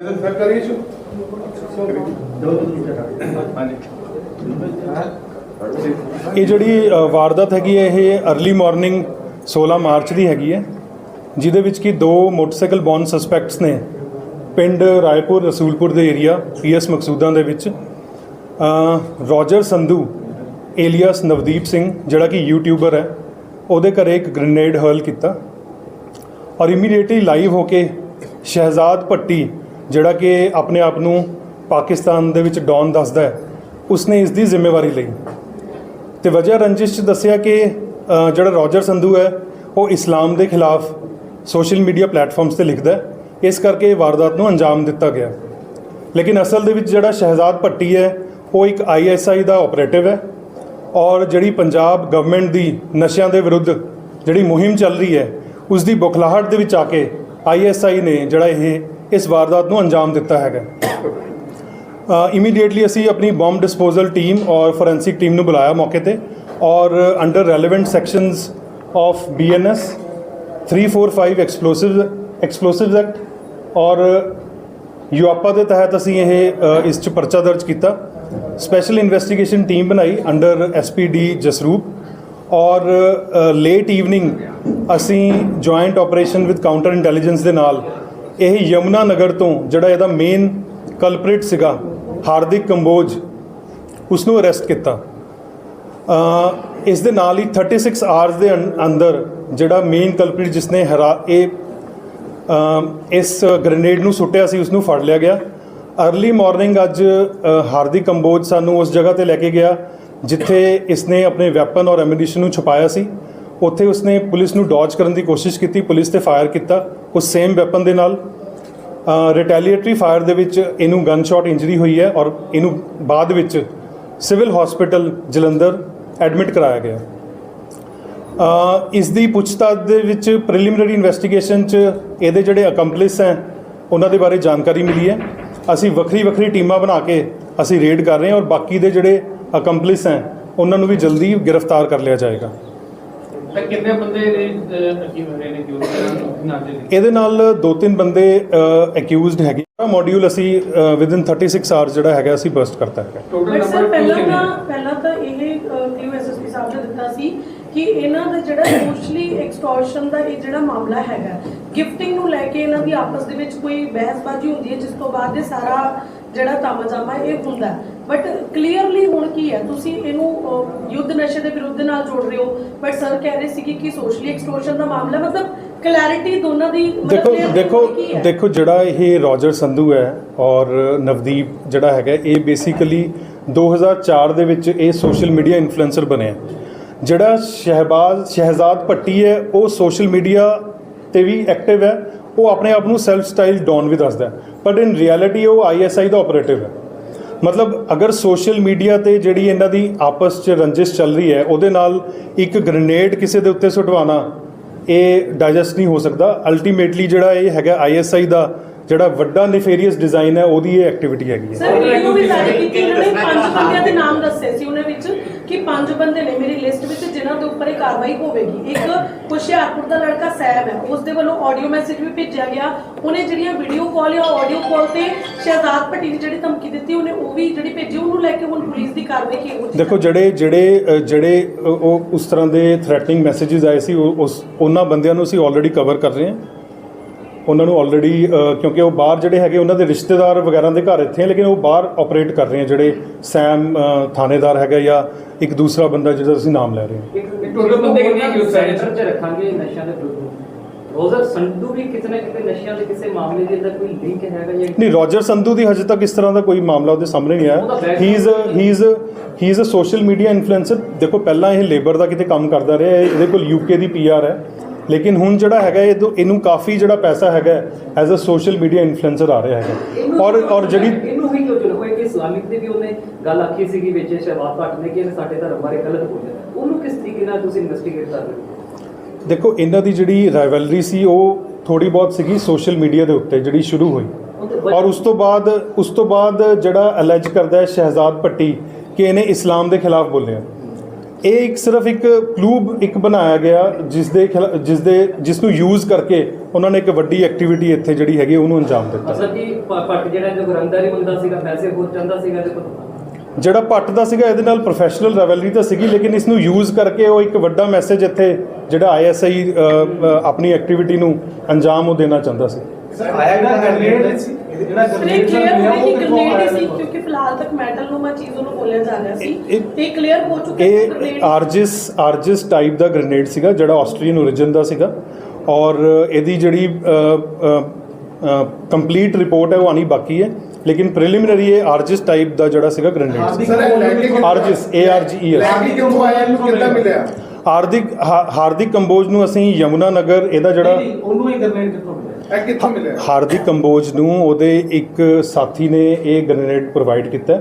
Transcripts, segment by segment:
Sir ਕਰੀ ਇਹ ਜਿਹੜੀ ਵਾਰਦਾਤ ਹੈਗੀ ਹੈ, ਇਹ अर्ਲੀ ਮਾਰਨਿੰਗ 16 ਮਾਰਚ ਦੀ ਹੈਗੀ ਹੈ, ਜਿਹਦੇ ਵਿੱਚ ਕਿ ਦੋ ਮੋਟਰਸਾਈਕਲ ਬੌਨ ਸਸਪੈਕਟਸ ਨੇ, ਪਿੰਡ ਰਾਏਪੁਰ, ਰਸੂਲਪੁਰ ਦੇ ਏਰੀਆ ਪੀਐਸ ਮਕਸੂਦਾਂ ਦੇ ਵਿੱਚ। ਰੋਜਰ ਸੰਧੂ ਏਲੀਅਸ ਨਵਦੀਪ ਸਿੰਘ, ਜਿਹੜਾ ਕਿ ਯੂਟਿਊਬਰ ਹੈ, ਉਹਦੇ ਘਰੇ ਇੱਕ ਗ੍ਰੇਨੇਡ ਹਰਲ ਕੀਤਾ ਔਰ ਇਮੀਡੀਏਟਲੀ ਲਾਈਵ ਹੋ ਕੇ ਸ਼ਹਿਜ਼ਾਦ ਭੱਟੀ ਜਿਹੜਾ ਕਿ ਆਪਣੇ ਆਪ ਨੂੰ ਪਾਕਿਸਤਾਨ ਦੇ ਵਿੱਚ ਡੌਨ ਦੱਸਦਾ ਹੈ, ਉਸਨੇ ਇਸ ਦੀ ਜ਼ਿੰਮੇਵਾਰੀ ਲਈ। ਤੇ ਵਜ੍ਹਾ ਰੰਜਿਸ਼ 'ਚ ਦੱਸਿਆ ਕਿ ਜਿਹੜਾ ਰੋਜਰ ਸੰਧੂ ਹੈ, ਉਹ ਇਸਲਾਮ ਦੇ ਖਿਲਾਫ ਸੋਸ਼ਲ ਮੀਡੀਆ ਪਲੇਟਫਾਰਮਸ ਤੇ ਲਿਖਦਾ ਹੈ। ਇਸ ਕਰਕੇ ਇਹ ਵਾਰਦਾਤ ਨੂੰ ਅੰਜਾਮ ਦਿੱਤਾ ਗਿਆ। ਲੇਕਿਨ ਅਸਲ ਦੇ ਵਿੱਚ ਜਿਹੜਾ ਸ਼ਹਿਜ਼ਾਦ ਭੱਟੀ ਹੈ, ਉਹ ਇੱਕ ਆਈਐਸਆਈ ਦਾ ਆਪਰੇਟਿਵ ਹੈ ਔਰ ਜਿਹੜੀ ਪੰਜਾਬ ਗਵਰਨਮੈਂਟ ਦੀ ਨਸ਼ਿਆਂ ਦੇ ਵਿਰੁੱਧ ਜਿਹੜੀ ਮੁਹਿੰਮ ਚੱਲ ਰਹੀ ਹੈ ਉਸ ਦੀ ਬੁਖਲਾਹਟ ਦੇ ਵਿੱਚ ਆ ਕੇ ਆਈਐਸਆਈ ਨੇ ਜਿਹੜਾ ਇਹ ਇਸ ਵਾਰਦਾਤ ਨੂੰ ਅੰਜਾਮ ਦਿੱਤਾ ਹੈਗਾ। ਇਮੀਡੀਏਟਲੀ ਅਸੀਂ ਆਪਣੀ ਬੰਬ ਡਿਸਪੋਜ਼ਲ ਟੀਮ ਔਰ ਫੋਰੈਂਸਿਕ ਟੀਮ ਨੂੰ ਬੁਲਾਇਆ ਮੌਕੇ ਤੇ ਔਰ under relevant sections of BNS 345 explosive explosive act ਔਰ ਯੂਆਪਾ ਦੇ ਤਹਿਤ ਅਸੀਂ ਇਹ ਇਸ 'ਚ ਪਰਚਾ ਦਰਜ ਕੀਤਾ। ਸਪੈਸ਼ਲ ਇਨਵੈਸਟੀਗੇਸ਼ਨ ਟੀਮ ਬਣਾਈ ਅੰਡਰ ਐਸਪੀਡੀ ਜਸਰੂਪ ਔਰ ਲੇਟ ਈਵਨਿੰਗ ਅਸੀਂ joint operation with counter intelligence ਦੇ ਨਾਲ ਇਹ ਯਮੁਨਾ ਨਗਰ ਤੋਂ ਜਿਹੜਾ ਇਹਦਾ ਮੇਨ ਕਲਪ੍ਰਿਟ ਸੀਗਾ, ਹਾਰਦਿਕ ਕੰਬੋਜ ਉਸ ਨੂੰ ਅਰੈਸਟ ਕੀਤਾ ਇਸ ਦੇ ਨਾਲ ਹੀ 36 ਆਵਰਸ ਦੇ ਅੰ- ਅੰਦਰ ਜਿਹੜਾ ਮੇਨ ਕਲਪ੍ਰਿਟ ਜਿਸਨੇ ਹਰਾ, ਇਹ ਇਸ ਗ੍ਰੇਨੇਡ ਨੂੰ ਸੁੱਟਿਆ ਸੀ ਉਸ ਨੂੰ ਫੜ ਲਿਆ ਗਿਆ। अर्ਲੀ ਮਾਰਨਿੰਗ ਅੱਜ ਹਾਰਦਿਕ ਕੰਬੋਜ ਸਾਨੂੰ ਉਸ ਜਗ੍ਹਾ ਤੇ ਲੈ ਕੇ ਗਿਆ, ਜਿੱਥੇ ਇਸਨੇ ਆਪਣੇ ਵੈਪਨ ਔਰ ਐਮੂਨੀਸ਼ਨ ਨੂੰ ਛੁਪਾਇਆ ਸੀ। ਉੱਥੇ ਉਸਨੇ ਪੁਲਿਸ ਨੂੰ ਡੌਜ ਕਰਨ ਦੀ ਕੋਸ਼ਿਸ਼ ਕੀਤੀ, ਪੁਲਿਸ ਤੇ ਫਾਇਰ ਕੀਤਾ। ਉਸ ਸੇਮ ਵੈਪਨ ਦੇ ਨਾਲ ਰਿਟੈਲੀਏਟਰੀ ਫਾਇਰ ਦੇ ਵਿੱਚ ਇਹਨੂੰ ਗਨ ਸ਼ਾਟ ਇੰਜਰੀ ਹੋਈ ਹੈ ਔਰ ਇਹਨੂੰ ਬਾਅਦ ਵਿੱਚ ਸਿਵਲ ਹਸਪੀਟਲ ਜਲੰਧਰ ਐਡਮਿਟ ਕਰਾਇਆ ਗਿਆ। ਇਸ ਦੀ ਪੁੱਛਤਾਛ ਦੇ ਵਿੱਚ ਪ੍ਰੀਲਿਮਿਨਰੀ ਇਨਵੈਸਟੀਗੇਸ਼ਨ 'ਚ ਇਹਦੇ ਜਿਹੜੇ ਅਕੰਪਲਿਸ ਹੈ, ਉਹਨਾਂ ਦੇ ਬਾਰੇ ਜਾਣਕਾਰੀ ਮਿਲੀ ਹੈ। ਅਸੀਂ ਵੱਖਰੀ ਵੱਖਰੀ ਟੀਮਾਂ ਬਣਾ ਕੇ ਅਸੀਂ ਰੇਡ ਕਰ ਰਹੇ ਹਾਂ ਔਰ ਬਾਕੀ ਦੇ ਜਿਹੜੇ ਅਕੰਪਲਿਸ ਹੈ, ਉਹਨਾਂ ਨੂੰ ਵੀ ਜਲਦੀ ਗ੍ਰਿਫਤਾਰ ਕਰ ਲਿਆ ਜਾਏਗਾ। ਤਾਂ ਕਿੰਨੇ ਬੰਦੇ ਦੇ ਅੱਗੇ ਹੋਏ ਨੇ ਕਿਉਂ ਇਹਦੇ ਨਾਲ ਦੋ ਤਿੰਨ ਬੰਦੇ ਅਕਿਊਜ਼ਡ ਹੈਗੇ। ਮੋਡਿਊਲ ਅਸੀਂ ਵਿਦਿਨ 36 ਆਵਰਸ ਜਿਹੜਾ ਹੈਗਾ ਅਸੀਂ ਬਰਸਟ ਕਰਤਾ ਹੈਗਾ ਟੋਟਲ ਨੰਬਰ ਪਹਿਲਾਂ ਤਾਂ ਪਹਿਲਾਂ ਤਾਂ ਇਹ ਕਲਿਊ ਐਸਐਸਪੀ ਸਾਹਿਬ ਨੇ ਦਿੱਤਾ ਸੀ ਕਿ ਇਹਨਾਂ ਦਾ ਜਿਹੜਾ ਸੋਸ਼ਲੀ ਐਕਸਟੋਰਸ਼ਨ ਦਾ ਇਹ ਜਿਹੜਾ ਮਾਮਲਾ ਹੈਗਾ ਗਿਫਟਿੰਗ ਨੂੰ ਲੈ ਕੇ ਇਹਨਾਂ ਦੀ ਆਪਸ ਦੇ ਵਿੱਚ ਕੋਈ ਬਹਿਸਬਾਜ਼ੀ ਹੁੰਦੀ ਹੈ ਜਿਸ ਤੋਂ ਬਾਅਦ ਇਹ ਸਾਰਾ ਜਿਹੜਾ ਤਾਮਝਾਮਾ ਇਹ ਹੁੰਦਾ ਬਟ ਕਲੀਅਰਲੀ ਹੁਣ ਕੀ ਹੈ ਤੁਸੀਂ ਇਹਨੂੰ ਯੁੱਧ ਨਸ਼ੇ ਦੇ ਵਿਰੁੱਧ ਨਾਲ ਜੋੜ ਰਹੇ ਹੋ ਬਟ ਸਰ ਕਹਿ ਰਹੇ ਸੀ ਕਿ ਸੋਸ਼ਲੀ ਐਕਸਟੋਰਸ਼ਨ ਦਾ ਮਾਮਲਾ ਮਤਲਬ ਕਲੈਰਿਟੀ ਦੋਨਾਂ ਦੀ ਮਤਲਬ ਦੇਖੋ ਦੇਖੋ? ਦੇਖੋ ਜਿਹੜਾ ਇਹ ਰੋਜਰ ਸੰਧੂ ਹੈ ਔਰ ਨਵਦੀਪ ਜਿਹੜਾ ਹੈਗਾ ਇਹ ਬੇਸਿਕਲੀ 2004 ਦੇ ਵਿੱਚ ਇਹ ਸੋਸ਼ਲ ਮੀਡੀਆ ਇਨਫਲੂਐਂਸਰ ਬਣਿਆ ਜਿਹੜਾ ਸ਼ਹਿਬਾਜ਼ ਸ਼ਹਿਜ਼ਾਦ ਭੱਟੀ ਹੈ ਉਹ ਸੋਸ਼ਲ ਮੀਡੀਆ ਤੇ ਵੀ ਐਕਟਿਵ ਹੈ ਉਹ ਆਪਣੇ ਆਪ ਨੂੰ ਸੈਲਫ ਸਟਾਈਲ ਡੌਨ ਵੀ ਦੱਸਦਾ ਬਟ ਇਨ ਰਿਐਲਿਟੀ ਉਹ ਆਈਐਸਆਈ ਦਾ ਆਪਰੇਟਿਵ ਹੈ। ਮਤਲਬ ਅਗਰ ਸੋਸ਼ਲ ਮੀਡੀਆ ਤੇ ਜਿਹੜੀ ਇਹਨਾਂ ਦੀ ਆਪਸ 'ਚ ਰੰਜਿਸ਼ ਚੱਲ ਰਹੀ ਹੈ ਉਹਦੇ ਨਾਲ ਇੱਕ ਗ੍ਰੇਨੇਡ ਕਿਸੇ ਦੇ ਉੱਤੇ ਸੁੱਟਵਾਣਾ ਇਹ ਡਾਈਜੈਸਟ ਨਹੀਂ ਹੋ ਸਕਦਾ। ਅਲਟੀਮੇਟਲੀ ਜਿਹੜਾ ਇਹ ਹੈਗਾ ਆਈਐਸਆਈ ਦਾ ਜਿਹੜਾ ਵੱਡਾ ਨਿਫੇਰੀਅਸ ਡਿਜ਼ਾਈਨ ਹੈ ਉਹਦੀ ਇਹ ਐਕਟੀਵਿਟੀ ਹੈਗੀ ਹੈ। ਸਰ ਵੀਡੀਓ ਵੀ ਜਾਰੀ ਕੀਤੀ ਉਹਨਾਂ ਨੇ ਪੰਜ ਬੰਦਿਆਂ ਦੇ ਨਾਮ ਦੱਸੇ ਸੀ ਉਹਨੇ ਵਿੱਚ ਪੰਜ ਬੰਦੇ ਨੇ ਮੇਰੀ ਲਿਸਟ ਵਿੱਚ ਜਿਨ੍ਹਾਂ ਦੇ ਉੱਪਰ ਇਹ ਕਾਰਵਾਈ ਹੋਵੇਗੀ। ਇੱਕ ਹੁਸ਼ਿਆਰਪੁਰ ਦਾ ਲੜਕਾ ਸੈਬ ਹੈ। ਉਸ ਦੇ ਵੱਲੋਂ ਆਡੀਓ ਮੈਸੇਜ ਵੀ ਭੇਜਿਆ ਗਿਆ। ਉਹਨੇ ਜਿਹੜੀਆਂ ਵੀਡੀਓ ਕਾਲ ਜਾਂ ਆਡੀਓ ਕਾਲ ਤੇ ਸ਼ਹਿਜ਼ਾਦ ਭੱਟੀ ਦੀ ਜਿਹੜੀ ਧਮਕੀ ਦਿੱਤੀ ਉਹਨੇ ਉਹ ਵੀ ਜਿਹੜੀ ਭੇਜੀ ਉਹਨੂੰ ਲੈ ਕੇ ਹੁਣ ਪੁਲਿਸ ਦੀ ਕਾਰਵਾਈ ਕੀ ਹੋਈ ਦੇਖੋ ਜਿਹੜੇ ਜਿਹੜੇ ਅ, ਜਿਹੜੇ ਅ, ਉਹ ਉਸ ਤਰ੍ਹਾਂ ਦੇ ਥ੍ਰੈਟਨਿੰਗ ਮੈਸੇजेस ਆਏ ਸੀ ਉਹ ਉਸ ਉਹਨਾਂ ਬੰਦਿਆਂ ਨੂੰ ਅਸੀਂ ਆਲਰੇਡੀ ਕਵਰ ਕਰ ਰਹੇ ਹਾਂ। ਉਹਨਾਂ ਨੂੰ ਆਲਰੇਡੀ ਕਿਉਂਕਿ ਉਹ ਬਾਹਰ ਜਿਹੜੇ ਹੈਗੇ ਉਹਨਾਂ ਦੇ ਰਿਸ਼ਤੇਦਾਰ ਵਗੈਰਾ ਦੇ ਘਰ ਇੱਥੇ ਹੈ ਲੇਕਿਨ ਉਹ ਬਾਹਰ ਆਪਰੇਟ ਕਰ ਰਹੇ ਆ ਜਿਹੜੇ ਸੈਮ ਥਾਣੇਦਾਰ ਹੈਗਾ ਜਾਂ ਇੱਕ ਦੂਸਰਾ ਬੰਦਾ ਜਿਹਦਾ ਅਸੀਂ ਨਾਮ ਲੈ ਰਹੇ ਹਾਂ। ਇੱਕ ਟੋਟਲ ਬੰਦੇ ਕਿੰਨੇ ਨੇ? ਸੈਂਟਰ 'ਚ ਰੱਖਾਂਗੇ ਨਸ਼ਿਆਂ ਦੇ ਵਿਰੁੱਧ। ਰੋਜ਼ਰ ਸੰਧੂ ਵੀ ਕਿਤੇ ਨਾ ਕਿਤੇ ਨਸ਼ਿਆਂ ਦੇ ਕਿਸੇ ਮਾਮਲੇ ਦੇ ਅੰਦਰ ਕੋਈ ਲਿੰਕ ਹੈਗਾ ਜਾਂ ਨਹੀਂ ਰੋਜਰ ਸੰਧੂ ਦੀ ਹਜੇ ਤੱਕ ਇਸ ਤਰ੍ਹਾਂ ਦਾ ਕੋਈ ਮਾਮਲਾ ਉਹਦੇ ਸਾਹਮਣੇ ਨਹੀਂ ਆਇਆ। background he is he is he is a social media influencer ਦੇਖੋ ਪਹਿਲਾਂ ਇਹ ਲੇਬਰ ਦਾ ਕਿਤੇ ਕੰਮ ਕਰਦਾ ਰਿਹਾ ਇਹ- ਇਹਦੇ ਕੋਲ ਯੂਕੇ ਦੀ ਪੀਆਰ ਹੈ। ਲੇਕਿਨ ਹੁਣ ਜਿਹੜਾ ਹੈਗਾ ਇਹ ਤੋਂ ਇਹਨੂੰ ਕਾਫੀ ਜਿਹੜਾ ਪੈਸਾ ਹੈਗਾ as a social media influencer ਆ ਰਿਹਾ ਹੈਗਾ। ਔਰ ਔਰ ਜਿਹੜੀ ਇਹਨੂੰ ਵੀ ਕਿਉਂ ਚਲੋ ਕੋਈ ਇਸਲਾਮਿਕ ਦੀ ਵੀ ਉਹਨੇ ਗੱਲ ਆਖੀ ਸੀਗੀ ਵਿੱਚ ਸ਼ਹਿਬਾਜ਼ ਭੱਟ ਨੇ ਕਿ ਇਹਨੇ ਸਾਡੇ ਧਰਮ ਬਾਰੇ ਗਲਤ ਬੋਲਿਆ। ਉਹਨੂੰ ਕਿਸ ਤਰੀਕੇ ਨਾਲ ਤੁਸੀਂ ਇਨਵੈਸਟੀਗੇਟ ਕਰ ਰਹੇ ਹੋ? ਦੇਖੋ ਇਹਨਾਂ ਦੀ ਜਿਹੜੀ ਰਾਈਵਲਰੀ ਸੀ ਉਹ ਥੋੜੀ ਬਹੁਤ ਸੀਗੀ ਸੋਸ਼ਲ ਮੀਡੀਆ ਦੇ ਉੱਤੇ ਜਿਹੜੀ ਸ਼ੁਰੂ ਹੋਈ। ਔਰ ਉਸ ਤੋਂ ਬਾਅਦ ਉਸ ਤੋਂ ਬਾਅਦ ਜਿਹੜਾ ਅਲੈਜ ਕਰਦਾ ਹੈ ਸ਼ਹਿਜ਼ਾਦ ਪੱਟੀ ਕਿ ਇਹਨੇ ਇਸਲਾਮ ਦੇ ਖਿਲਾਫ ਬੋਲਿਆ। ਇਹ ਇੱਕ ਸਿਰਫ ਇੱਕ ਕਲੂਬ ਇੱਕ ਬਣਾਇਆ ਗਿਆ ਜਿਸ ਦੇ ਖਿਲਾ- ਜਿਸ ਦੇ ਜਿਸ ਨੂੰ ਯੂਜ਼ ਕਰਕੇ ਉਹਨਾਂ ਨੇ ਇੱਕ ਵੱਡੀ ਐਕਟੀਵਿਟੀ ਇੱਥੇ ਜਿਹੜੀ ਹੈਗੀ ਉਹਨੂੰ ਅੰਜਾਮ ਦਿੱਤਾ। ਅਸਲ ਜੀ ਭੱਟ ਜਿਹੜਾ ਜੋ ਗਰੰਦਾਰੀ ਬੰਦਾ ਸੀਗਾ ਪੈਸੇ ਹੋਰ ਚਾਹੁੰਦਾ ਸੀਗਾ ਇਹਦੇ ਕੋਲ। ਜਿਹੜਾ ਪੱਟ ਦਾ ਸੀਗਾ ਇਹਦੇ ਨਾਲ ਪ੍ਰੋਫੈਸ਼ਨਲ ਰੈਵਲਰੀ ਤਾਂ ਸੀਗੀ ਲੇਕਿਨ ਇਸ ਨੂੰ ਯੂਜ਼ ਕਰਕੇ ਉਹ ਇੱਕ ਵੱਡਾ ਮੈਸੇਜ ਇੱਥੇ ਜਿਹੜਾ ਆਈਐਸਆਈ ਆਪਣੀ ਐਕਟੀਵਿਟੀ ਨੂੰ ਅੰਜਾਮ ਉਹ ਦੇਣਾ ਚਾਹੁੰਦਾ ਸੀ। ਆਇਆ ਜਿਹੜਾ ਗ੍ਰੈਨੇਡ ਸੀ ਜਿਹੜਾ ਸਰ ਗ੍ਰੈਨੇਡ ਕਲੀਅਰ ਮਿਲਿਆ ਹੋ ਉਹ ਗਿਆ ਕਿ ਕਿੱਥੋਂ ਗ੍ਰੇਨੇਡ ਆਇਆ ਸੀ ਸੀ ਕਿਉਂਕਿ ਫਿਲਹਾਲ ਤੱਕ ਮੈਟਲ ਨੂੰ ਮੈਂ ਚੀਜ਼ ਨੂੰ ਬੋਲਿਆ ਜਾ ਰਿਹਾ ਸੀ। ਇਹ- ਤੇ ਕਲੀਅਰ ਹੋ ਚੁੱਕਿਆ ਇਹ grenade- ਆਰਜਿਸ ਆਰਜਿਸ ਟਾਈਪ ਦਾ ਗ੍ਰੇਨੇਡ ਸੀਗਾ ਜਿਹੜਾ ਆਸਟਰੀਅਨ origin ਦਾ ਸੀਗਾ। ਔਰ ਇਹਦੀ ਜਿਹੜੀ ਕੰਪਲੀਟ ਰਿਪੋਰਟ ਹੈ ਉਹ ਆਣੀ ਬਾਕੀ ਹੈ। ਲੇਕਿਨ ਪ੍ਰੀਲਿਮਿਨਰੀ ਇਹ ਆਰਜਿਸ ਟਾਈਪ ਦਾ ਜਿਹੜਾ ਸੀਗਾ ਗ੍ਰੇਨੇਡ ਇਹ ਆਰਜਿਸ A R G E S K ਕਿੱਥੋਂ ਆਇਆ ਇਹਨੂੰ ਕਿੱਦਾਂ ਮਿਲਿਆ? ਹਾਰਦਿਕ ਹਾ- ਹਾਰਦਿਕ ਕੰਬੋਜ ਨੂੰ ਅਸੀਂ ਯਮੁਨਾ ਨਗਰ ਇਹਦਾ ਜਿਹੜਾ ਉਹਨੂੰ ਹੀ ਗ੍ਰੈਨੇਡ ਕਿੱਥੋਂ ਇਹ ਕਿੱਥੋਂ ਮਿਲਿਆ? ਹਾਰਦਿਕ ਕੰਬੋਜ ਨੂੰ ਉਹਦੇ ਇੱਕ ਸਾਥੀ ਨੇ ਇਹ ਗ੍ਰੇਨੇਡ ਪ੍ਰੋਵਾਈਡ ਕੀਤਾ।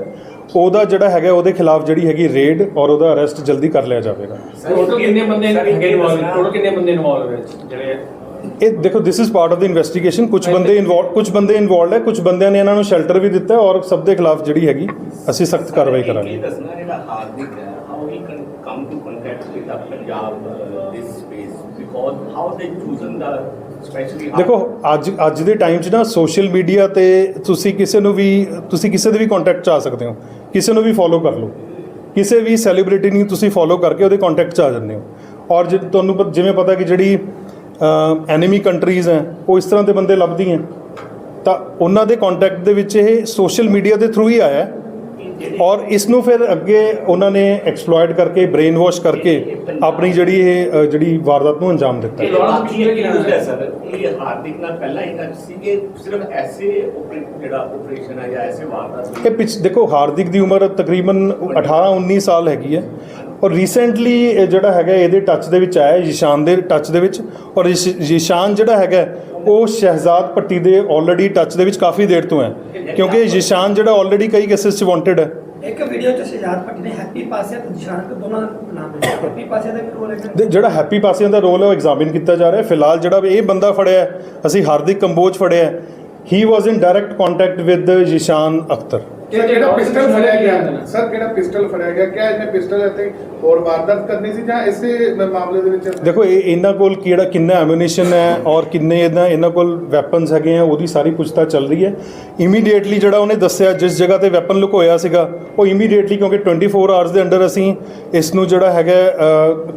ਉਹਦਾ ਜਿਹੜਾ ਹੈਗਾ ਉਹਦੇ ਖਿਲਾਫ ਜਿਹੜੀ ਹੈਗੀ ਰੇਡ ਔਰ ਉਹਦਾ ਅਰੈਸਟ ਜਲਦੀ ਕਰ ਲਿਆ ਜਾਵੇਗਾ। ਟੋਟਲ ਕਿੰਨੇ ਬੰਦੇ ਹੈਗੇ ਇਨਵੋਲਵ ਟੋਟਲ ਕਿੰਨੇ ਬੰਦੇ ਇਨਵੋਲਵ ਵਿੱਚ ਜਿਹੜੇ ਇਹ ਦੇਖੋ this is part of the investigation ਕੁਝ ਬੰਦੇ ਇਨਵੋਲਵ ਕੁਝ ਬੰਦੇ ਇਨਵੋਲਡ ਹੈ ਕੁਝ ਬੰਦਿਆਂ ਨੇ ਇਹਨਾਂ ਨੂੰ ਸ਼ੈਲਟਰ ਵੀ ਦਿੱਤਾ ਔਰ ਸਭ ਦੇ ਖਿਲਾਫ ਜਿਹੜੀ ਹੈਗੀ ਅਸੀਂ ਸਖਤ ਕਾਰਵਾਈ ਕਰਾਂਗੇ। ਇਹ ਦੱਸਣਾ ਜਿਹੜਾ ਹਾਰਦਿਕ ਹੈ how he can come to contact with Punjab this space because how they chosen the specially ਦੇਖੋ, ਅੱਜ ਅੱਜ ਦੇ ਟਾਈਮ 'ਚ ਨਾ ਸੋਸ਼ਲ ਮੀਡੀਆ ਤੇ ਤੁਸੀਂ ਕਿਸੇ ਨੂੰ ਵੀ, ਤੁਸੀਂ ਕਿਸੇ ਦੇ ਵੀ ਕੰਟੈਕਟ 'ਚ ਆ ਸਕਦੇ ਹੋ। ਕਿਸੇ ਨੂੰ ਵੀ ਫੋਲੋ ਕਰ ਲਓ। ਕਿਸੇ ਵੀ ਸੈਲੀਬ੍ਰਿਟੀ ਨੂੰ ਤੁਸੀਂ ਫੋਲੋ ਕਰਕੇ ਉਹਦੇ ਕੰਟੈਕਟ 'ਚ ਆ ਜਾਂਦੇ ਹੋ। ਔਰ ਜੇ ਤੁਹਾਨੂੰ ਪ- ਜਿਵੇਂ ਪਤਾ ਕਿ ਜਿਹੜੀ ਐਨੀਮੀ ਕੰਟਰੀਜ਼ ਹੈ, ਉਹ ਇਸ ਤਰ੍ਹਾਂ ਦੇ ਬੰਦੇ ਲੱਭਦੀ ਹੈ ਤਾਂ ਉਹਨਾਂ ਦੇ ਕੰਟੈਕਟ ਦੇ ਵਿੱਚ ਇਹ ਸੋਸ਼ਲ ਮੀਡੀਆ ਦੇ ਥਰੂ ਹੀ ਆਇਆ ਔਰ ਇਸ ਨੂੰ ਫਿਰ ਅੱਗੇ ਉਹਨਾਂ ਨੇ ਐਕਸਪਲੋਇਟ ਕਰਕੇ ਬ੍ਰੇਨ ਵਾਸ਼ ਕਰਕੇ ਆਪਣੀ ਜਿਹੜੀ ਇਹ ਜਿਹੜੀ ਵਾਰਦਾਤ ਨੂੰ ਅੰਜਾਮ ਦਿੱਤਾ। ਇਹ ਹੈ। ਲੋਕਾਂ ਕੀ ਹੈ ਸਰ ਇਹ ਹਾਰਦਿਕ ਨਾਲ ਪਹਿਲਾਂ ਹੀ ਟੱਚ ਸੀ ਕਿ ਸਿਰਫ ਐਸੇ operate- ਜਿਹੜਾ ਆਪਰੇਸ਼ਨ ਹੈ ਜਾਂ ਐਸੇ ਵਾਰਦਾਤ ਇਹ ਪਿਛ ਦੇਖੋ ਹਾਰਦਿਕ ਦੀ ਉਮਰ ਤਕਰੀਬਨ 18 19 ਸਾਲ ਹੈਗੀ ਹੈ। ਔਰ ਰੀਸੈਂਟਲੀ ਜਿਹੜਾ ਹੈਗਾ ਇਹਦੇ ਟੱਚ ਦੇ ਵਿੱਚ ਆਇਆ ਯਿਸ਼ਾਨ ਦੇ ਟੱਚ ਦੇ ਵਿੱਚ। ਔਰ ਯਿਸ਼ਾਨ ਜਿਹੜਾ ਹੈਗਾ ਉਹ ਸ਼ਹਿਜ਼ਾਦ ਪੱਟੀ ਦੇ ਆਲਰੇਡੀ ਟੱਚ ਦੇ ਵਿੱਚ ਕਾਫੀ ਦੇਰ ਤੋਂ ਹੈ। ਕਿਉਂਕਿ ਯਿਸ਼ਾਨ ਜਿਹੜਾ ਆਲਰੇਡੀ ਕਈ ਕੇਸਿਸ 'ਚ ਵਾਂਟਡ ਹੈ। ਇੱਕ ਵੀਡੀਓ ਚ ਸ਼ਹਿਜ਼ਾਦ ਭੱਟੀ ਨੇ ਹੈਪੀ ਪਾਸਿਆ ਤੇ ਨਿਸ਼ਾਨ ਦੋਨਾਂ ਦਾ ਨਾਮ ਲਿਆ ਹੈਪੀ ਪਾਸਿਆ ਦਾ ਰੋਲ ਹੈ ਤੇ ਜਿਹੜਾ ਹੈਪੀ ਪਾਸਿਆਂ ਦਾ ਰੋਲ ਹੈ ਉਹ ਐਗਜ਼ਾਮਿਨ ਕੀਤਾ ਜਾ ਰਿਹਾ ਹੈ। ਫਿਲਹਾਲ ਜਿਹੜਾ ਇਹ ਬੰਦਾ ਫੜਿਆ ਹੈ, ਅਸੀਂ ਹਾਰਦਿਕ ਕੰਬੋਜ ਫੜਿਆ he. Was in direct contact with Yishan Akhtar. Sir ਜਿਹੜਾ ਪਿਸਟਲ ਫੜਿਆ ਗਿਆ? ਸਰ ਕਿਹੜਾ ਪਿਸਟਲ ਫੜਿਆ ਗਿਆ? ਕਿਆ ਇਹਨੇ ਪਿਸਟਲ ਇੱਥੇ ਹੋਰ ਵਾਰਦਾਤ ਕਰਨੀ ਸੀ ਜਾਂ ਇਸੇ ਮਾਮਲੇ ਦੇ ਵਿੱਚ? ਦੇਖੋ ਇਹ ਇਹਨਾਂ ਕੋਲ ਕਿਹੜਾ ਕਿੰਨਾ ਐਮੂਨੀਸ਼ਨ ਹੈ ਔਰ ਕਿੰਨੇ ਇਹਨਾਂ ਇਹਨਾਂ ਕੋਲ ਵੈਪਨਸ ਹੈਗੇ ਆ ਉਹਦੀ ਸਾਰੀ ਪੁੱਛਤਾਛ ਚੱਲ ਰਹੀ ਹੈ। ਇਮੀਡੀਏਟਲੀ ਜਿਹੜਾ ਉਹਨੇ ਦੱਸਿਆ ਜਿਸ ਜਗ੍ਹਾ ਤੇ ਵੈਪਨ ਲੁਕੋਇਆ ਸੀਗਾ ਉਹ ਇਮੀਡੀਏਟਲੀ ਕਿਉਂਕਿ 24 ਆਵਰਸ ਦੇ ਅੰਡਰ ਅਸੀਂ ਇਸ ਨੂੰ ਜਿਹੜਾ ਹੈਗਾ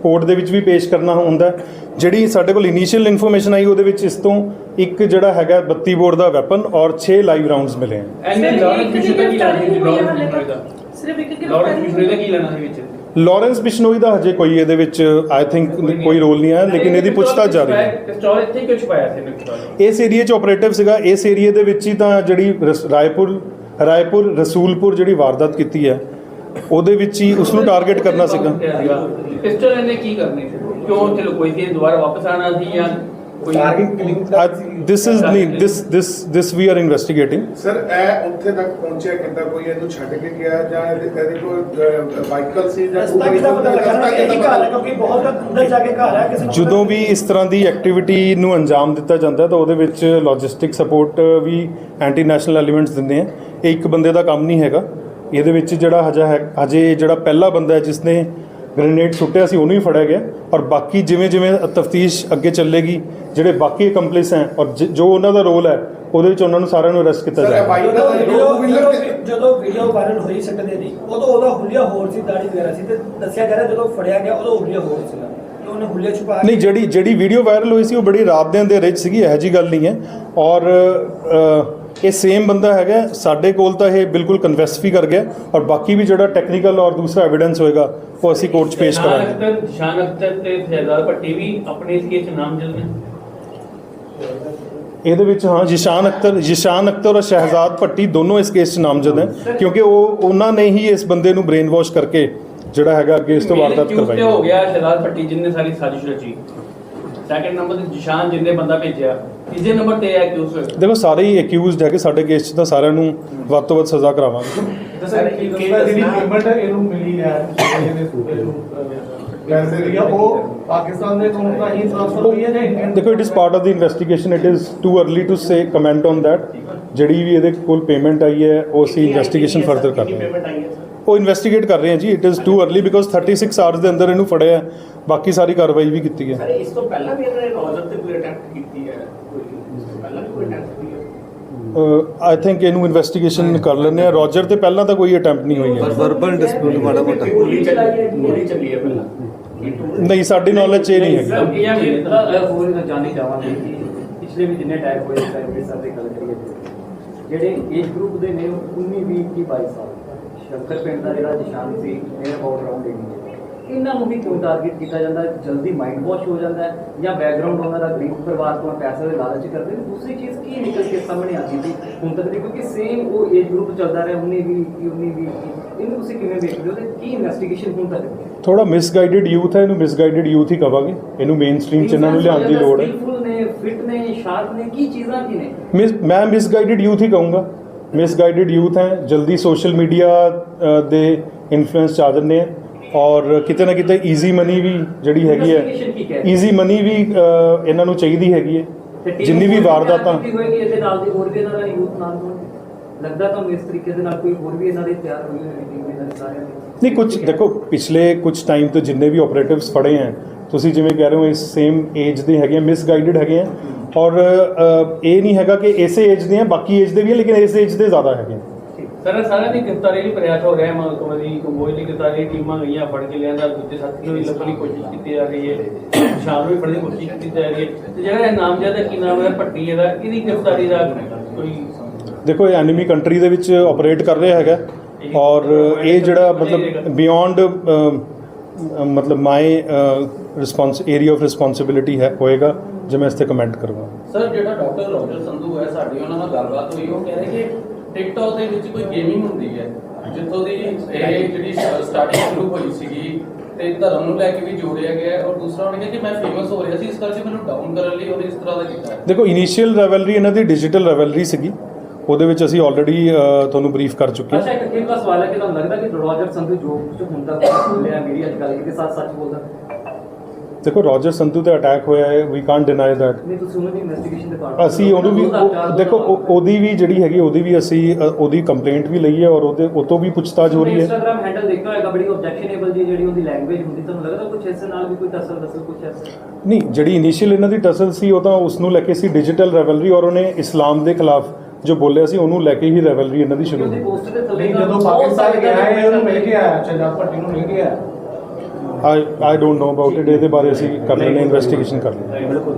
ਕੋਰਟ ਦੇ ਵਿੱਚ ਵੀ ਪੇਸ਼ ਕਰਨਾ ਹੁੰਦਾ। ਜਿਹੜੀ ਸਾਡੇ ਕੋਲ ਇਨੀਸ਼ੀਅਲ ਇਨਫੋਰਮੇਸ਼ਨ ਆਈ ਉਹਦੇ ਵਿੱਚ ਇਸ ਤੋਂ ਇੱਕ ਜਿਹੜਾ ਹੈਗਾ 32 ਬੋਰ ਦਾ ਵੈਪਨ ਔਰ 6 ਲਾਈਵ ਰਾਉਂਡਸ ਮਿਲੇ ਹਨ। ਐਨੇ ਸਿਰਫ ਲਾਰੈਂਸ ਇੱਕ ਬਿਸ਼ਨੋਈ ਦਾ ਕੀ ਲੈਣਾ ਹੈ ਲਾਰੈਂਸ। ਸਿਰਫ ਇੱਕ ਲਾਰੈਂਸ ਗ੍ਰਿਫਤਾਰੀ ਬਿਸ਼ਨੋਈ ਦਾ ਕੀ ਲੈਣਾ ਸੀ ਵਿੱਚ? ਲਾਰੈਂਸ ਬਿਸ਼ਨੋਈ ਦਾ ਹਜੇ ਕੋਈ ਇਹਦੇ ਵਿੱਚ ਆਈ ਥਿੰਕ ਕੋਈ ਰੋਲ ਨਹੀਂ ਆਇਆ ਲੇਕਿਨ ਇਹਦੀ ਪੁੱਛਤਾਛ ਜਾਰੀ ਹੈ। ਪਿਸਤੌਲ ਇੱਥੇ ਹੀ? ਕਿਉਂ ਛੁਪਾਇਆ ਸੀ ਇਹਨੇ ਇਸ ਏਰੀਏ 'ਚ ਆਪਰੇਟਿਵ ਸੀਗਾ। ਇਸ ਏਰੀਏ ਦੇ ਵਿੱਚ ਹੀ ਤਾਂ ਜਿਹੜੀ ਰਾਏਪੁਰ ਰਾਏਪੁਰ ਰਸੂਲਪੁਰ ਜਿਹੜੀ ਵਾਰਦਾਤ ਕੀਤੀ ਹੈ ਉਹਦੇ ਵਿੱਚ ਹੀ ਉਸ ਨੂੰ ਟਾਰਗੇਟ ਕਰਨਾ ਸੀਗਾ। ਪਿਸਤੌਲ ਇਹਨੇ ਕੀ ਕਰਨੀ ਸੀ? ਕਿਉਂ ਉੱਥੇ ਲੁਕੋਈ ਸੀ? ਦੁਬਾਰਾ ਵਾਪਸ ਆਣਾ ਸੀ ਜਾਂ ਦਿਸ ਇਜ਼ ਨਹੀਂ this this this we are investigating sir ਇਹ ਉੱਥੇ ਤੱਕ ਪਹੁੰਚਿਆ ਕਿੱਦਾਂ? ਕੋਈ ਇਹਨੂੰ ਛੱਡ ਕੇ ਗਿਆ ਜਾਂ ਇਹਦੇ ਇਹਦੇ ਕੋਲ ਵਾਹੀਕਲ ਸੀ ਜਾਂ ਹੈ ਕਿਉਂਕਿ ਬਹੁਤ ਅੰਦਰ ਜਾ ਕੇ ਘਰ ਹੈ ਕਿਸੇ ਜਦੋਂ ਵੀ ਇਸ ਤਰ੍ਹਾਂ ਦੀ ਐਕਟੀਵਿਟੀ ਨੂੰ ਅੰਜਾਮ ਦਿੱਤਾ ਜਾਂਦਾ ਹੈ ਤਾਂ ਉਹਦੇ ਵਿੱਚ ਲੌਜਿਸਟਿਕ ਸਪੋਰਟ ਵੀ ਐਂਟੀ ਨੈਸ਼ਨਲ ਐਲੀਮੈਂਟਸ ਦਿੰਦੇ ਆ ਇਹ ਇੱਕ ਬੰਦੇ ਦਾ ਕੰਮ ਨਹੀਂ ਹੈਗਾ। ਇਹਦੇ ਵਿੱਚ ਜਿਹੜਾ ਹਜੇ ਹੈ ਹਜੇ ਜਿਹੜਾ ਪਹਿਲਾ ਬੰਦਾ ਹੈ ਜਿਸ ਨੇ ਗ੍ਰੇਨੇਡ ਸੁੱਟਿਆ ਸੀ ਉਹਨੂੰ ਹੀ ਫੜਿਆ ਗਿਆ ਔਰ ਬਾਕੀ ਜਿਵੇਂ ਜਿਵੇਂ ਤਫਤੀਸ਼ ਅੱਗੇ ਚੱਲੇਗੀ ਜਿਹੜੇ ਬਾਕੀ ਕੰਪਲਿਸ ਹੈ ਔਰ ਜ- ਜੋ ਉਹਨਾਂ ਦਾ ਰੋਲ ਹੈ ਉਹਦੇ ਵਿੱਚ ਉਹਨਾਂ ਨੂੰ ਸਾਰਿਆਂ ਨੂੰ ਅਰੈਸਟ ਕੀਤਾ ਜਾਏਗਾ। ਜਦੋਂ ਵੀਡੀਓ ਜਦੋਂ- ਵਾਇਰਲ ਹੋਈ ਸੱਟਦੇ ਦੀ ਉਦੋਂ ਉਹਦਾ ਹੁਲੀਆ ਹੋਰ ਸੀ ਦਾੜੀ ਵਗੈਰਾ ਸੀ ਤੇ ਦੱਸਿਆ ਜਾ ਰਿਹਾ ਜਦੋਂ ਫੜਿਆ ਗਿਆ ਉਦੋਂ ਹੁਲੀਆ ਹੋਰ ਸੀਗਾ ਤੇ ਉਹਨੇ ਹੁਲੀਆ ਛੁਪਾ ਕੇ ਨਹੀਂ ਜਿਹੜੀ ਜਿਹੜੀ ਵੀਡੀਓ ਵਾਇਰਲ ਹੋਈ ਸੀ ਉਹ ਬੜੀ ਰਾਤ ਦੇ ਅੰਧੇਰੇ 'ਚ ਸੀਗੀ ਇਹੋ ਜੀ ਗੱਲ ਨਹੀਂ ਹੈ। ਔਰ ਅ, ਇਹ ਸੇਮ ਬੰਦਾ ਹੈਗਾ ਸਾਡੇ ਕੋਲ ਤਾਂ ਇਹ ਬਿਲਕੁਲ ਕਨਫੈਸ ਵੀ ਕਰ ਗਿਆ ਔਰ ਬਾਕੀ ਵੀ ਜਿਹੜਾ ਟੈਕਨੀਕਲ ਔਰ ਦੂਸਰਾ ਐਵੀਡੈਂਸ ਹੋਏਗਾ ਉਹ ਅਸੀਂ ਕੋਰਟ 'ਚ ਪੇਸ਼ ਕਰਾਂਗੇ। ਸ਼ਾਨ ਅਖਤਰ ਤੇ ਸ਼ਹਿਜ਼ਾਦ ਭੱਟੀ ਵੀ ਆਪਣੇ ਇਸ ਕੇਸ ਨਾਮਜ਼ਦ ਨੇ। ਇਹਦੇ ਵਿੱਚ ਹਾਂ ਜਿਸ਼ਾਨ ਅਖਤਰ ਜਿਸ਼ਾਨ ਅਖਤਰ ਔਰ ਸ਼ਹਿਜ਼ਾਦ ਭੱਟੀ ਦੋਨੋਂ ਇਸ ਕੇਸ 'ਚ ਨਾਮਜ਼ਦ ਹੈ ਕਿਉਂਕਿ ਉਹ ਉਹਨਾਂ ਨੇ ਹੀ ਇਸ ਬੰਦੇ ਨੂੰ ਬ੍ਰੇਨ ਵਾਸ਼ ਕਰਕੇ ਜਿਹੜਾ ਹੈਗਾ ਅੱਗੇ ਇਸ ਤੋਂ ਵਾਰਦਾਤ ਕਰਵਾਈ। ਹੋ ਗਿਆ ਸ਼ਹਿਜ਼ਾਦ ਭੱਟੀ ਜਿੰਨੇ ਸਾਰੀ ਸਾਜ਼ਿਸ਼ ਰਚੀ। ਸੈਕੰਡ ਨੰਬਰ ਤੇ ਜਿਸ਼ਾਨ ਜਿੰਨੇ ਬੰਦਾ ਭੇਜਿਆ ਕਿਹਦੇ ਨੰਬਰ ਤੇ ਐਕਿਊਜ਼ ਹੋਏ ਦੇਖੋ ਸਾਰੇ ਹੀ ਐਕਿਊਜ਼ਡ ਹੈਗੇ ਸਾਡੇ ਕੇਸ 'ਚ ਤਾਂ ਸਾਰਿਆਂ ਨੂੰ ਵੱਧ ਤੋਂ ਵੱਧ ਸਜ਼ਾ ਕਰਾਵਾਂਗੇ। ਸਰ ਜਿਹੜੀ ਪੇਮੈਂਟ ਇਹਨੂੰ ਮਿਲੀ ਹੈ? ਇਹਦੇ ਸੂਟੇ ਨੂੰ ਗੈਂਸੇ ਦੀ ਉਹ ਪਾਕਿਸਤਾਨ ਦੇ ਕੋਲ ਤਾਂ ਹੀ ਟ੍ਰਾਂਸਫਰ ਹੋਈ ਹੈ ਜਾਂ ਦੇਖੋ it is part of the investigation it is too early to say comment on that ਜਿਹੜੀ ਵੀ ਇਹਦੇ ਕੋਲ ਪੇਮੈਂਟ ਆਈ ਹੈ ਉਹ ਅਸੀਂ ਇਨਵੈਸਟੀਗੇਸ਼ਨ ਫਰਦਰ ਕਰ ਰਹੇ ਹਾਂ। ਉਹ ਇਨਵੈਸਟੀਗੇਟ ਕਰ ਰਹੇ ਹਾਂ ਜੀ it is too early because 36 hours ਦੇ ਅੰਦਰ ਇਹਨੂੰ ਫੜਿਆ ਬਾਕੀ ਸਾਰੀ ਕਾਰਵਾਈ ਵੀ ਕੀਤੀ ਹੈ। ਇਸ ਤੋਂ ਪਹਿਲਾਂ ਵੀ ਇਹਨਾਂ ਨੇ ਰੋਜ਼ਰ ਤੇ ਕੋਈ ਅਟੈਂਪਟ ਕੀਤਾ ਆਈ ਥਿੰਕ ਇਹਨੂੰ ਇਨਵੈਸਟੀਗੇਸ਼ਨ ਕਰ ਲੈਂਦੇ ਆ ਰੋਜਰ ਤੇ ਪਹਿਲਾਂ ਤਾਂ ਕੋਈ ਅਟੈਂਪਟ ਨਹੀਂ ਹੋਈ ਹੈ। ਵਰਬਲ ਡਿਸਪਿਊਟ ਮਾੜਾ ਮੋਟਾ। ਗੋਲੀ ਚੱਲੀ ਗੋਲੀ ਚੱਲੀ ਹੈ ਪਹਿਲਾਂ। ਨਹੀਂ ਸਾਡੀ ਨੌਲੇਜ 'ਚ ਇਹ ਨਹੀਂ ਹੈਗੀ। ਸਰ ਇਹ ਵੀ ਤਾਂ ਹੋਰ ਜਾਣੀ ਚਾਹਾਂਗੇ ਕਿ ਪਿਛਲੇ ਵੀ ਜਿੰਨੇ ਅਟੈਕ ਹੋਏ ਸਰ ਦੀ ਗੱਲ ਕਰੀਏ। ਜਿਹੜੇ ਏਜ ਗਰੁੱਪ ਦੇ ਨੇ 19 20 21 22 ਸਾਲ। ਸ਼ੰਕਰ ਪਿੰਡ ਦਾ ਜਿਹੜਾ ਨਿਸ਼ਾਨ ਸੀ ਮੇਰੇ ਅਬਾਊਟ ਅਰਾਊਂਡ ਇਹਨਾਂ ਨੂੰ ਵੀ ਕਿਉਂ ਟਾਰਗੇਟ ਕੀਤਾ ਜਾਂਦਾ? ਹੈ? ਜਲਦੀ ਮਾਈਂਡ ਵਾਸ਼ ਹੋ ਜਾਂਦਾ ਹੈ ਜਾਂ ਬੈਕਗ੍ਰਾਉਂਡ ਉਹਨਾਂ ਦਾ ਗਰੀਬ ਪਰਿਵਾਰ ਤੋਂ ਪੈਸੇ ਦੇ ਲਾਲਚ ਕਰਦੇ ਨੇ। ਦੂਸਰੀ ਚੀਜ਼ ਕੀ ਨਿਕਲ ਕੇ ਸਾਹਮਣੇ ਆਉਂਦੀ ਸੀ ਹੁਣ ਤੱਕ ਦੀ ਕਿਉਂਕਿ ਸੇਮ ਉਹ ਏਜ ਗਰੁੱਪ ਚੱਲਦਾ ਰਿਹਾ 19 20 19 20 ਇਹਨੂੰ ਤੁਸੀਂ ਕਿਵੇਂ ਵੇਖਦੇ ਹੋ ਤੇ ਕੀ ਇਨਵੈਸਟੀਗੇਸ਼ਨ ਹੁਣ ਤੱਕ ਥੋੜਾ ਮਿਸਗਾਈਡਡ ਯੂਥ ਹੈ ਇਹਨੂੰ ਮਿਸਗਾਈਡਡ ਯੂਥ ਹੀ ਕਵਾਂਗੇ। ਇਹਨੂੰ ਮੇਨ ਸਟ੍ਰੀਮ 'ਚ ਇਹਨਾਂ ਨੂੰ ਲਿਆਉਣ ਦੀ ਲੋੜ ਹੈ। ਨੇ ਫਿਟ ਨੇ ਸ਼ਾਰਪ ਨੇ ਕੀ ਚੀਜ਼ਾਂ ਕੀ ਨੇ? ਮਿਸ ਮੈਂ ਮਿਸਗਾਈਡਡ ਯੂਥ ਹੀ ਕਹੂੰਗਾ। ਮਿਸਗਾਈਡਡ ਯੂਥ ਹੈ ਜਲਦੀ ਸੋਸ਼ਲ ਮੀਡੀਆ ਦੇ ਇਨਫਲੂਐਂਸ ਚ ਆ ਜਾਂਦੇ ਆ। ਔਰ ਕਿਤੇ ਨਾ ਕਿਤੇ ਈਜ਼ੀ ਮਨੀ ਵੀ ਜਿਹੜੀ ਹੈਗੀ ਹੈ? ਈਜ਼ੀ ਮਨੀ ਵੀ ਇਹਨਾਂ ਨੂੰ ਚਾਹੀਦੀ ਹੈਗੀ ਹੈ ਜਿੰਨੀ ਵੀ ਵਾਰਦਾਤਾਂ ਤਿਆਰ ਕੀਤੀ ਹੋਏਗੀ ਇਹਦੇ ਨਾਲ ਦੀ ਹੋਰ ਵੀ ਇਹਨਾਂ ਦਾ ਯੂਥ ਨਾਲ ਹੋਣ ਲੱਗਦਾ ਤੁਹਾਨੂੰ ਇਸ ਤਰੀਕੇ ਦੇ ਨਾਲ ਕੋਈ ਹੋਰ ਵੀ ਇਹਨਾਂ ਦੇ ਤਿਆਰ ਹੋਈ ਹੋਈ ਟੀਮ ਇਹਨਾਂ ਦੇ ਸਾਰਿਆਂ ਦੀ ਨਹੀਂ ਕੁਝ ਦੇਖੋ ਪਿਛਲੇ ਕੁਝ ਟਾਈਮ ਤੋਂ ਜਿੰਨੇ ਵੀ ਆਪਰੇਟਿਵਸ ਫੜੇ ਹੈ ਤੁਸੀਂ ਜਿਵੇਂ ਕਹਿ ਰਹੇ ਹੋ ਇਸ ਸੇਮ ਏਜ ਦੇ ਹੈਗੇ ਆ ਮਿਸਗਾਈਡਡ ਹੈਗੇ ਆ ਔਰ ਇਹ ਨਹੀਂ ਹੈਗਾ ਕਿ ਇਸੇ ਏਜ ਦੇ ਆ ਬਾਕੀ ਏਜ ਦੇ ਵੀ ਆ ਲੇਕਿਨ ਇਸ ਏਜ ਦੇ ਜ਼ਿਆਦਾ ਹੈਗੇ ਆ। ਸਰ ਸਾਰਿਆਂ ਦੀ ਗ੍ਰਿਫਤਾਰੀ ਲਈ ਪ੍ਰਯਾਸ ਹੋ ਰਿਹਾ ਹੈ। ਮਹਕਮੇ ਦੀ ਕੰਬੋਜ ਦੀ ਗ੍ਰਿਫਤਾਰੀ ਟੀਮਾਂ ਗਈਆਂ ਫੜ ਕੇ ਲਿਆਂਦਾ। ਦੂਜੇ ਸਾਥੀ ਨੂੰ ਵੀ ਲੱਭਣ ਦੀ ਕੋਸ਼ਿਸ਼ ਕੀਤੀ ਜਾ ਰਹੀ ਹੈ। ਸ਼ਾਮ ਨੂੰ ਵੀ ਫੜਨ ਦੀ ਕੋਸ਼ਿਸ਼ ਕੀਤੀ ਜਾ ਰਹੀ ਹੈ। ਤੇ ਜਿਹੜਾ ਇਹ ਨਾਮਜ਼ਦ ਹੈ ਕੀ ਨਾਮ ਹੈ? ਭੱਟੀ ਇਹਦਾ ਇਹਦੀ ਗ੍ਰਿਫਤਾਰੀ ਦਾ ਕੋਈ ਦੇਖੋ ਇਹ ਐਨੀਮੀ ਕੰਟਰੀ ਦੇ ਵਿੱਚ ਆਪਰੇਟ ਕਰ ਰਿਹਾ ਹੈਗਾ। ਔਰ ਇਹ ਜਿਹੜਾ ਮਤਲਬ ਬਿਯੋਂਡ ਮਤਲਬ my response area of responsibility ਹੈ ਹੋਏਗਾ ਜੇ ਮੈਂ ਇਸ ਤੇ ਕਮੈਂਟ ਕਰੂੰਗਾ ਸਰ ਜਿਹੜਾ ਡਾਕਟਰ ਰੋਜਰ ਸੰਧੂ ਹੈ ਸਾਡੀ ਉਹਨਾਂ ਨਾਲ ਗੱਲਬਾਤ ਹੋਈ। ਉਹ ਕਹਿ ਰਹੇ ਕਿ ਟਿਕਟੌਕ ਦੇ ਵਿੱਚ ਕੋਈ ਗੇਮਿੰਗ ਹੁੰਦੀ ਹੈ ਜਿੱਥੋਂ ਦੀ ਇਹ ਜਿਹੜੀ ਸਟਾਰਟਿੰਗ ਸ਼ੁਰੂ ਹੋਈ ਸੀਗੀ ਤੇ ਧਰਮ ਨੂੰ ਲੈ ਕੇ ਵੀ ਜੋੜਿਆ ਗਿਆ ਹੈ ਔਰ ਦੂਸਰਾ ਉਹਨੇ ਕਿਹਾ ਕਿ ਮੈਂ ਫੇਮਸ ਹੋ ਰਿਹਾ ਸੀ ਇਸ ਕਰਕੇ ਮੈਨੂੰ ਡਾਊਨ ਕਰਨ ਲਈ ਉਹਨੇ ਇਸ ਤਰ੍ਹਾਂ ਦਾ ਕੀਤਾ ਦੇਖੋ ਇਨੀਸ਼ੀਅਲ ਰੈਵਲਰੀ ਇਹਨਾਂ ਦੀ ਡਿਜੀਟਲ ਰੈਵਲਰੀ ਸੀਗੀ। ਉਹਦੇ ਵਿੱਚ ਅਸੀਂ ਆਲਰੇਡੀ ਤੁਹਾਨੂੰ ਬਰੀਫ ਕਰ ਚੁੱਕੇ ਅੱਛਾ ਹਾਂ ਇੱਕ ਅਖੀਰ ਦਾ ਸਵਾਲ ਹੈ ਕਿ ਤੁਹਾਨੂੰ ਲੱਗਦਾ ਕਿ ਰੋਜਰ ਸੰਧੂ ਜੋ ਕੁਝ ਹੁੰਦਾ ਬੋਲਿਆ ਮੀਡੀਆ ਅੱਜ ਕੱਲ੍ਹ ਦੇ ਸਾਥ ਸੱਚ ਬੋਲਦਾ? ਦੇਖੋ ਰੋਜਰ ਸੰਧੂ ਤੇ ਅਟੈਕ ਹੋਇਆ ਹੈ ਵੀ ਕਾਂਟ ਡਿਨਾਈ ਦੈਟ ਨਹੀਂ ਤੁਸੀਂ ਉਹਨਾਂ ਦੀ ਇਨਵੈਸਟੀਗੇਸ਼ਨ ਦੇ ਪਾਰਟ ਅਸੀਂ ਉਹਨੂੰ ਵੀ ਉਹ- ਦੇਖੋ ਉਹ- ਉਹਦੀ ਵੀ ਜਿਹੜੀ ਹੈਗੀ ਉਹਦੀ ਵੀ ਅਸੀਂ ਅ, ਉਹਦੀ ਕੰਪਲੇਂਟ ਵੀ ਲਈ ਹੈ ਔਰ ਉਹਦੇ ਉਹ ਤੋਂ ਵੀ ਪੁੱਛਤਾਛ ਹੋ ਰਹੀ ਹੈ। ਇੰਸਟਾਗ੍ਰam ਹੈਂਡਲ ਦੇਖਿਆ ਹੋਏਗਾ ਬੜੀ ਆਬਜੈਕਸ਼ਨੇਬਲ ਜੀ ਜਿਹੜੀ ਉਹਦੀ ਲੈਂਗੁਏਜ ਹੁੰਦੀ ਤੁਹਾਨੂੰ ਲੱਗਦਾ ਕੁਝ ਇਸ ਨਾਲ ਵੀ ਕੋਈ ਤਸਲ ਤਸਲ ਕੁਝ ਐਸਾ ਨਹੀਂ ਜਿਹੜੀ ਇਨੀਸ਼ੀਅਲ ਇਹਨਾਂ ਦੀ ਟਸਲ ਸੀ ਉਹ ਤਾਂ ਉਸ ਨੂੰ ਲੈ ਕੇ ਸੀ ਡਿਜੀਟਲ ਰੈਵਲਰੀ ਔਰ ਉਹਨੇ ਇਸਲਾਮ ਦੇ ਖਿਲਾਫ ਜੋ ਬੋਲਿਆ ਸੀ ਉਹਨੂੰ ਲੈ ਕੇ ਹੀ ਰੈਵਲਰੀ ਇਹਨਾਂ ਦੀ ਸ਼ੁਰੂ ਉਹਦੀ ਹੋਈ ਪੋਸਟ ਦੇ ਥੱਲੇ ਨਹੀਂ ਜਦੋਂ ਪਾਕਿਸਤਾਨ ਗਿਆ ਹੈ ਉਹਨੂੰ ਮਿਲ ਆਇਆ ਸ਼ਹਜਾਦ ਭੱਟੀ ਨੂੰ ਮਿਲ ਕੇ ਆਇਆ I I don't know about it ਇਹਦੇ ਬਾਰੇ ਅਸੀਂ ਕਰ ਲੈਂਦੇ ਇਨਵੈਸਟੀਗੇਸ਼ਨ ਕਰ ਲੈਂਦੇ ਬਿਲਕੁਲ।